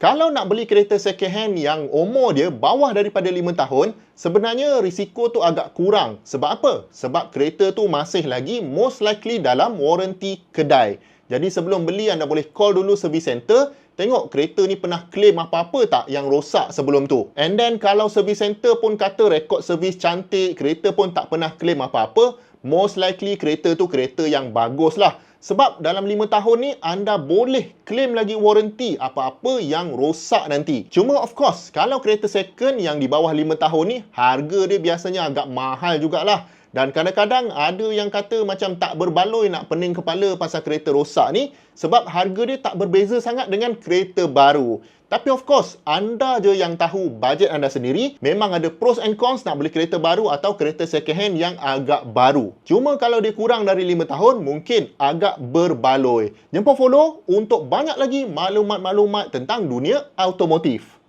Kalau nak beli kereta second hand yang umur dia bawah daripada 5 tahun, sebenarnya risiko tu agak kurang. Sebab apa? Sebab kereta tu masih lagi most likely dalam warranty kedai. Jadi sebelum beli anda boleh call dulu service center, tengok kereta ni pernah claim apa-apa tak yang rosak sebelum tu. And then kalau service center pun kata rekod servis cantik, kereta pun tak pernah claim apa-apa, most likely kereta tu kereta yang bagus lah. Sebab dalam 5 tahun ni anda boleh claim lagi warranty apa-apa yang rosak nanti. Cuma of course, kalau kereta second yang di bawah 5 tahun ni, harga dia biasanya agak mahal jugalah. Dan kadang-kadang ada yang kata macam tak berbaloi nak pening kepala pasal kereta rosak ni sebab harga dia tak berbeza sangat dengan kereta baru. Tapi of course, anda je yang tahu bajet anda sendiri. Memang ada pros and cons nak beli kereta baru atau kereta second hand yang agak baru. Cuma kalau dia kurang dari 5 tahun, mungkin agak berbaloi. Jemput follow untuk banyak lagi maklumat-maklumat tentang dunia automotif.